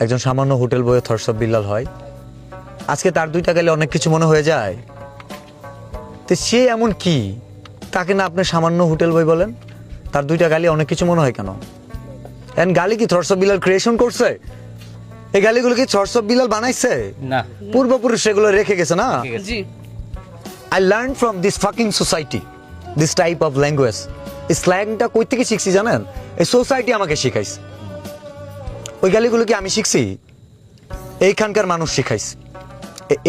একজন সামান্য হোটেল বয়ে থরসব বিল্লাল হয়। আজকে তার দুইটা গেলে অনেক কিছু মনে হয়ে যায়। তো সে এমন কি? তাকে না আপনি সামান্য হোটেল বই বলেন? তার দুইটা গালি অনেক কিছু মনে হয় কেন? এন্ড গালি কি থরসব বিল্লাল ক্রিয়েশন করছে? এই গালিগুলো কি থরসব বিল্লাল বানাইছে? না। পূর্বপুরুষ সেগুলো রেখে গেছে না? জি। I learn from this fucking society this type of language এই স্ল্যাংটা কই থেকে শিখছি জানেন? এই সোসাইটি আমাকে শিখাইছে। ওই গালিগুলো কি আমি শিখছি? এইখানকার মানুষ শিখাইছে।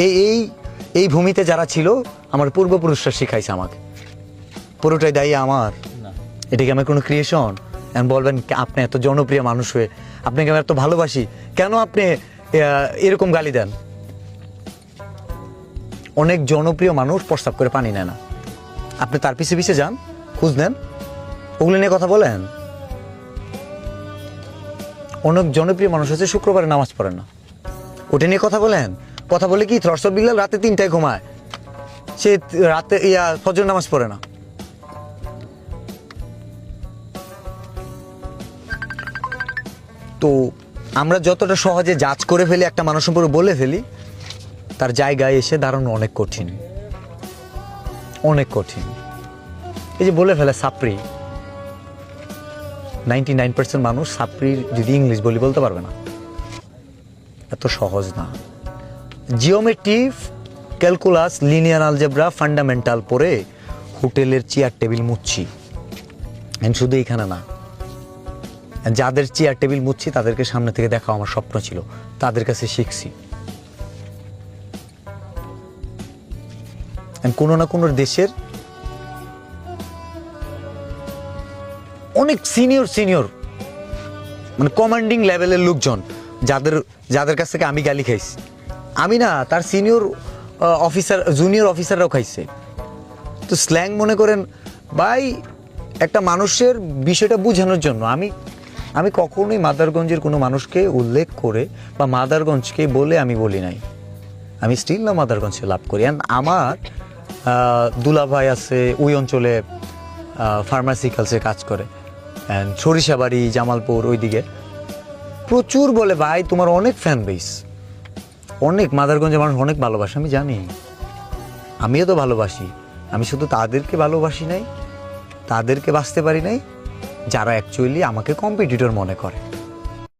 এই এই এই ভূমিতে যারা ছিল আমার পূর্বপুরুষরা শিখাইছে আমাকে। পুরোটাই দায়ী আমার। এটা কি আমার কোনো ক্রিয়েশন এখন বলবেন আপনি এত জনপ্রিয় মানুষ হয়ে আপনাকে আমি এত ভালোবাসি কেন আপনি এরকম গালি দেন? অনেক জনপ্রিয় মানুষ প্রস্তাব করে পানি নেয় না। আপনি তার পিছে পিছে যান খুঁজ নেন ওগুলো নিয়ে কথা বলেন। অনেক জনপ্রিয় মানুষ আছে, শুক্রবারে নামাজ পড়েন না। ওটা নিয়ে কথা বলেন? কথা বলে কি থরসব বিল্লাল রাতে তিনটায় ঘুমায়। সে রাতে, ইয়া, ফজর নামাজ পড়ে না। তো আমরা যতটা সহজে জাজ করে ফেলি, একটা মানুষ সম্পর্কে বলে ফেলি, তার জায়গায় এসে দাঁড়ানো অনেক কঠিন। অনেক কঠিন। এই যে বলে ফেলে সাপ্রি নাইনটি নাইন পার্সেন্ট মানুষ সাপ্রির যদি ইংলিশ বলি বলতে পারবে না। এত সহজ না। Geometry calculus linear algebra fundamental পরে হোটেলের চেয়ার টেবিল মুচ্ছি। শুধু এইখানে না। যাদের চেয়ার টেবিল মুচ্ছি, তাদেরকে সামনে থেকে দেখা আমার স্বপ্ন ছিল। তাদের কাছে শিখছি। কোনো না কোনো দেশের অনেক সিনিয়র সিনিয়র মানে কমান্ডিং লেভেলের লোকজন যাদের যাদের কাছ থেকে আমি গালি খাইছি। আমি না, তার সিনিয়র অফিসার জুনিয়র অফিসাররাও খাইছে। তো স্ল্যাং মনে করেন, ভাই, একটা মানুষের বিষয়টা বোঝানোর জন্য আমি আমি কখনোই মাদারগঞ্জের কোনো মানুষকে উল্লেখ করে বা মাদারগঞ্জকে বলে আমি বলি নাই। আমি স্টিল না মাদারগঞ্জে লাভ করি। অ্যান্ড আমার দুলাভাই আছে, ওই অঞ্চলে ফার্মাসিক্যালসে কাজ করে। সরিষাবাড়ি, জামালপুর ওইদিকে। প্রচুর বলে, ভাই, তোমার অনেক ফ্যান বেস অনেক মাদারগঞ্জের মানুষ অনেক ভালোবাসে, আমি জানি। আমিও তো ভালোবাসি। আমি শুধু তাদেরকে ভালোবাসি নাই, তাদেরকে বাঁচতে পারি নাই, যারা অ্যাকচুয়ালি আমাকে কম্পিটিটর মনে করে।